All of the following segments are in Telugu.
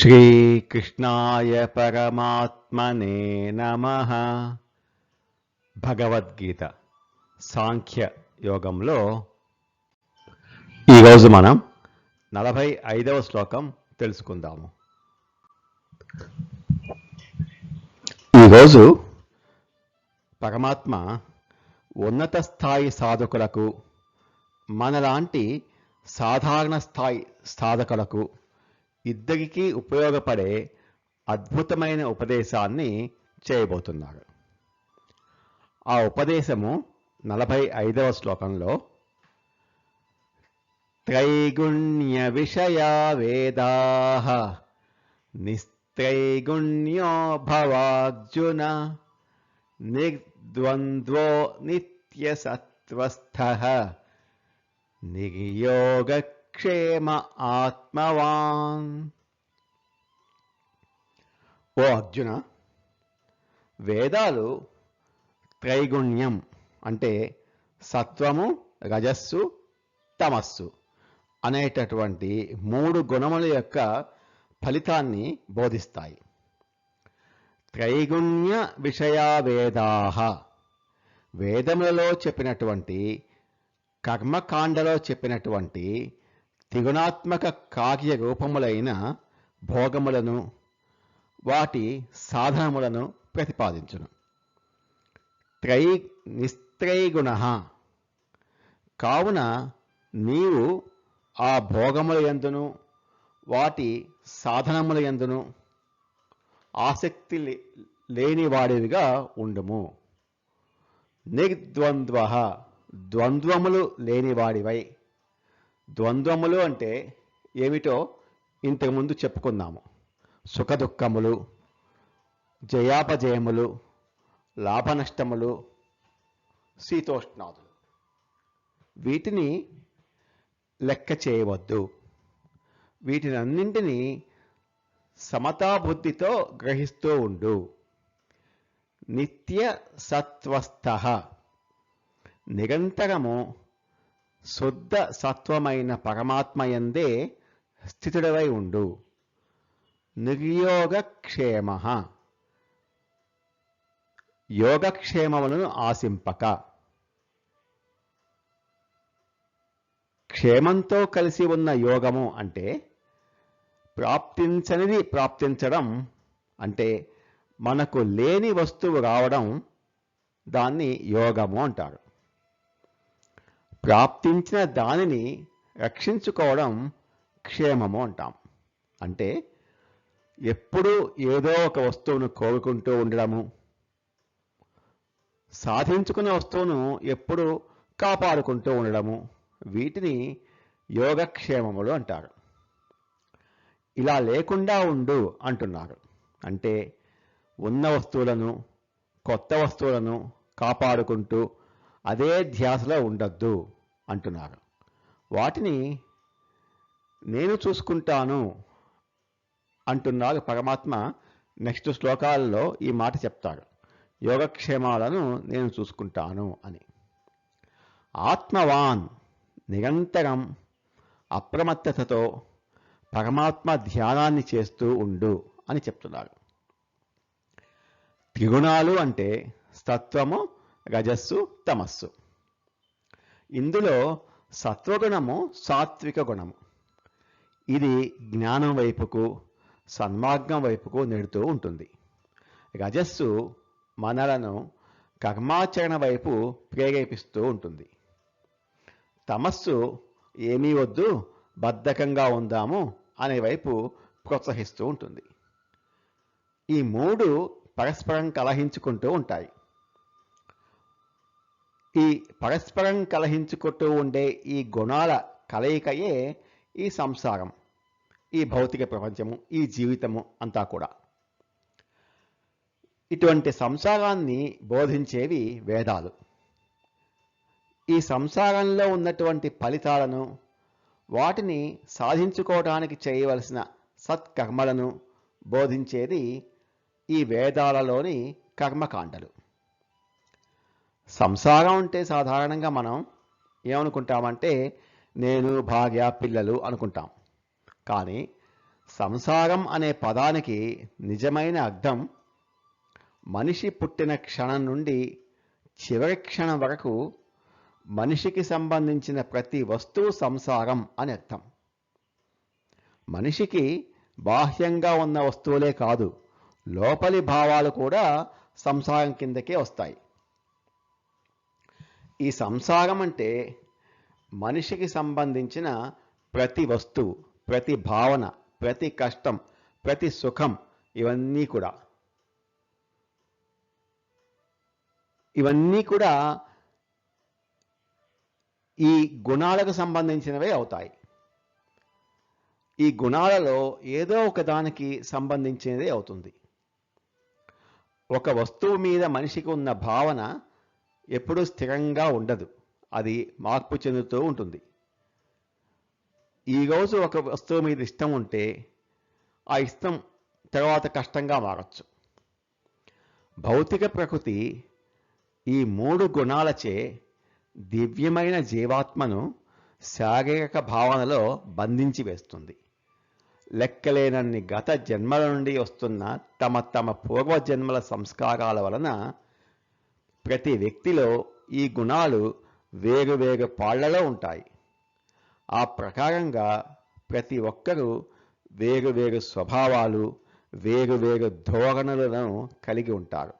శ్రీకృష్ణాయ పరమాత్మనే నమ భగవద్గీత సాంఖ్య యోగంలో ఈరోజు మనం నలభై ఐదవ శ్లోకం తెలుసుకుందాము. ఈరోజు పరమాత్మ ఉన్నత స్థాయి సాధకులకు మనలాంటి సాధారణ స్థాయి సాధకులకు ఇద్దరికీ ఉపయోగపడే అద్భుతమైన ఉపదేశాన్ని చేయబోతున్నారు. ఆ ఉపదేశము నలభై ఐదవ శ్లోకంలో త్రైగుణ్య విషయా వేదా నిస్త్రైగుణ్యో భవార్జున నిర్ద్వంద్వో నిత్యసత్వస్థ క్షేమ ఆత్మవాన్. ఓ అర్జున వేదాలు త్రైగుణ్యం అంటే సత్వము రజస్సు తమస్సు అనేటటువంటి మూడు గుణముల యొక్క ఫలితాన్ని బోధిస్తాయి. త్రైగుణ్య విషయా వేదాహ. వేదములలో చెప్పినటువంటి కర్మకాండలో చెప్పినటువంటి త్రిగుణాత్మక కార్య రూపములైన భోగములను వాటి సాధనములను ప్రతిపాదించును. త్రై నిస్త్రైగుణ. కావున నీవు ఆ భోగముల ఎందును వాటి సాధనముల ఎందును ఆసక్తి లే- లేనివాడివిగా ఉండుము. నిర్ద్వంద్వ. ద్వంద్వములు లేనివాడివై ద్వంద్వములు అంటే ఏమిటో ఇంతకుముందు చెప్పుకున్నాము సుఖదుఖములు జయాపజయములు లాభనష్టములు శీతోష్ణాదులు. వీటిని లెక్క చేయవద్దు. వీటినన్నింటినీ సమతాబుద్ధితో గ్రహిస్తూ ఉండు. నిత్య సత్వస్థ నిరంతరము శుద్ధ సత్వమైన పరమాత్మయందే స్థితుడవై ఉండు. నిర్యోగక్షేమ. యోగక్షేమములను ఆశింపక. క్షేమంతో కలిసి ఉన్న యోగము అంటే ప్రాప్తించనిది ప్రాప్తించడం అంటే మనకు లేని వస్తువు రావడం దాన్ని యోగము అంటారు. ప్రాప్తించిన దానిని రక్షించుకోవడం క్షేమము అంటాం. అంటే ఎప్పుడూ ఏదో ఒక వస్తువును కోరుకుంటూ ఉండడము సాధించుకున్న వస్తువును ఎప్పుడు కాపాడుకుంటూ ఉండడము వీటిని యోగక్షేమములు అంటారు. ఇలా లేకుండా ఉండు అంటున్నారు. అంటే ఉన్న వస్తువులను కొత్త వస్తువులను కాపాడుకుంటూ అదే ధ్యాసలో ఉండొద్దు అంటున్నారు. వాటిని నేను చూసుకుంటాను అంటున్నారు పరమాత్మ నెక్స్ట్ శ్లోకాలలో ఈ మాట చెప్తారు. యోగక్షేమాలను నేను చూసుకుంటాను అని. ఆత్మవాన్ నిరంతరం అప్రమత్తతతో పరమాత్మ ధ్యానాన్ని చేస్తూ ఉండు అని చెప్తున్నారు. త్రిగుణాలు అంటే సత్వము రజస్సు తమస్సు. ఇందులో సత్వగుణము సాత్విక గుణము. ఇది జ్ఞానం వైపుకు సన్మార్గం వైపుకు నెడుతూ ఉంటుంది. రజస్సు మనలను కర్మాచరణ వైపు ప్రేరేపిస్తూ ఉంటుంది. తమస్సు ఏమీ వద్దు బద్ధకంగా ఉందాము అనే వైపు ప్రోత్సహిస్తూ ఉంటుంది. ఈ మూడు పరస్పరం కలహించుకుంటూ ఉంటాయి. ఈ పరస్పరం కలహించుకుంటూ ఉండే ఈ గుణాల కలయికయే ఈ సంసారం ఈ భౌతిక ప్రపంచము ఈ జీవితము అంతా కూడా. ఇటువంటి సంసారాన్ని బోధించేవి వేదాలు. ఈ సంసారంలో ఉన్నటువంటి ఫలితాలను వాటిని సాధించుకోవడానికి చేయవలసిన సత్కర్మలను బోధించేది ఈ వేదాలలోని కర్మకాండలు. సంసారం అంటే సాధారణంగా మనం ఏమనుకుంటామంటే నేను భార్య పిల్లలు అనుకుంటాం. కానీ సంసారం అనే పదానికి నిజమైన అర్థం మనిషి పుట్టిన క్షణం నుండి చివరి క్షణం వరకు మనిషికి సంబంధించిన ప్రతి వస్తువు సంసారం అని అర్థం. మనిషికి బాహ్యంగా ఉన్న వస్తువులే కాదు లోపలి భావాలు కూడా సంసారం కిందకే వస్తాయి. ఈ సంసారం అంటే మనిషికి సంబంధించిన ప్రతి వస్తువు ప్రతి భావన ప్రతి కష్టం ప్రతి సుఖం ఇవన్నీ కూడా. ఇవన్నీ కూడా ఈ గుణాలకు సంబంధించినవే అవుతాయి. ఈ గుణాలలో ఏదో ఒక దానికి సంబంధించినదే అవుతుంది. ఒక వస్తువు మీద మనిషికి ఉన్న భావన ఎప్పుడూ స్థిరంగా ఉండదు. అది మార్పు చెందుతూ ఉంటుంది. ఈరోజు ఒక వస్తువు మీద ఇష్టం ఉంటే ఆ ఇష్టం తర్వాత కష్టంగా మారచ్చు. భౌతిక ప్రకృతి ఈ మూడు గుణాలచే దివ్యమైన జీవాత్మను శారీరక భావనలో బంధించి వేస్తుంది. లెక్కలేనన్ని గత జన్మల నుండి వస్తున్న తమ తమ పూర్వజన్మల సంస్కారాల వలన ప్రతి వ్యక్తిలో ఈ గుణాలు వేరు వేరు పాళ్ళలో ఉంటాయి. ఆ ప్రకారంగా ప్రతి ఒక్కరూ వేరు వేరు స్వభావాలు వేరు వేరు ధోరణులను కలిగి ఉంటారు.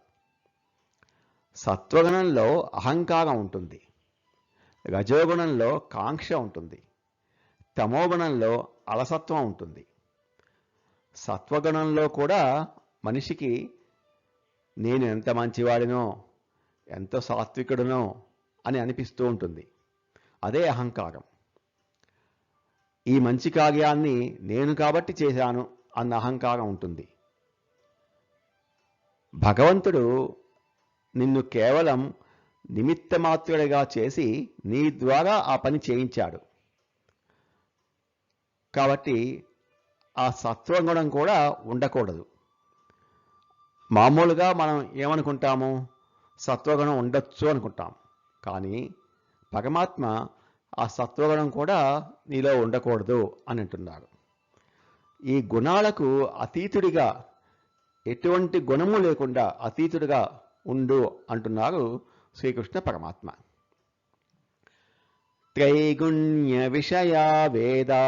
సత్వగుణంలో అహంకారం ఉంటుంది. రజోగుణంలో కాంక్ష ఉంటుంది. తమోగుణంలో అలసత్వం ఉంటుంది. సత్వగుణంలో కూడా మనిషికి నేను ఎంత మంచివాడినో ఎంత సాత్వికుడునో అని అనిపిస్తూ ఉంటుంది. అదే అహంకారం. ఈ మంచి కార్యాన్ని నేను కాబట్టి చేశాను అన్న అహంకారం ఉంటుంది. భగవంతుడు నిన్ను కేవలం నిమిత్తమాత్రుడిగా చేసి నీ ద్వారా ఆ పని చేయించాడు. కాబట్టి ఆ సత్వగుణం కూడా ఉండకూడదు. మామూలుగా మనం ఏమనుకుంటాము? సత్వగుణం ఉండొచ్చు అనుకుంటాం. కానీ పరమాత్మ ఆ సత్వగుణం కూడా నీలో ఉండకూడదు అని అంటున్నారు. ఈ గుణాలకు అతీతుడిగా ఎటువంటి గుణము లేకుండా అతీతుడిగా ఉండు అంటున్నారు శ్రీకృష్ణ పరమాత్మ. త్రైగుణ్య విషయా వేదా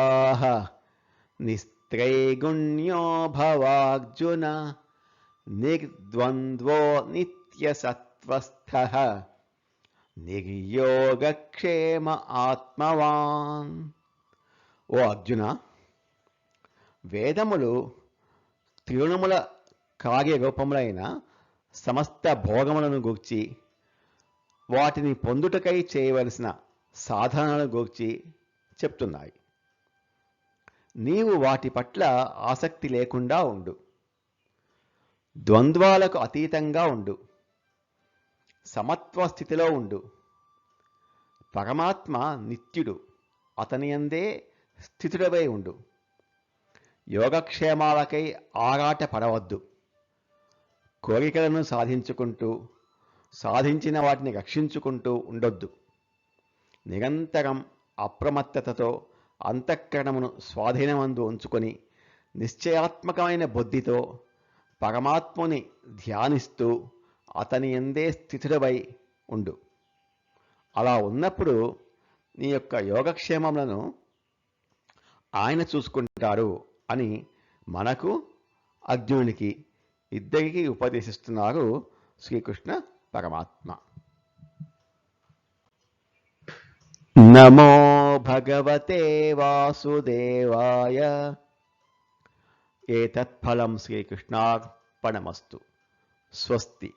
నిస్త్రైగుణ్యో భవార్జున నిర్ద్వంద్వో స్వస్థ నిర్యోగక్షేమ ఆత్మవాన్ ఓ అర్జున వేదములు త్రిగుణముల కార్యరూపములైన సమస్త భోగములను గూర్చి వాటిని పొందుటకై చేయవలసిన సాధనలను గూర్చి చెప్తున్నాయి నీవు వాటి పట్ల ఆసక్తి లేకుండా ఉండు ద్వంద్వాలకు అతీతంగా ఉండు సమత్వ స్థితిలో ఉండు. పరమాత్మ నిత్యుడు అతని అందే స్థితుడవై ఉండు. యోగక్షేమాలకై ఆరాట పడవద్దు. కోరికలను సాధించుకుంటూ సాధించిన వాటిని రక్షించుకుంటూ ఉండొద్దు. నిరంతరం అప్రమత్తతతో అంతఃకరణమును స్వాధీనమందు ఉంచుకొని నిశ్చయాత్మకమైన బుద్ధితో పరమాత్ముని ధ్యానిస్తూ అతని ఎందే స్థితుడవై ఉండు. అలా ఉన్నప్పుడు నీ యొక్క యోగక్షేమములను ఆయన చూసుకుంటారు అని మనకు అర్జునునికి ఇద్దరికి ఉపదేశిస్తున్నారు శ్రీకృష్ణ పరమాత్మ. నమో భగవతే వాసుదేవాయ. ఏతత్ఫలం శ్రీకృష్ణార్పణమస్తు. స్వస్తి.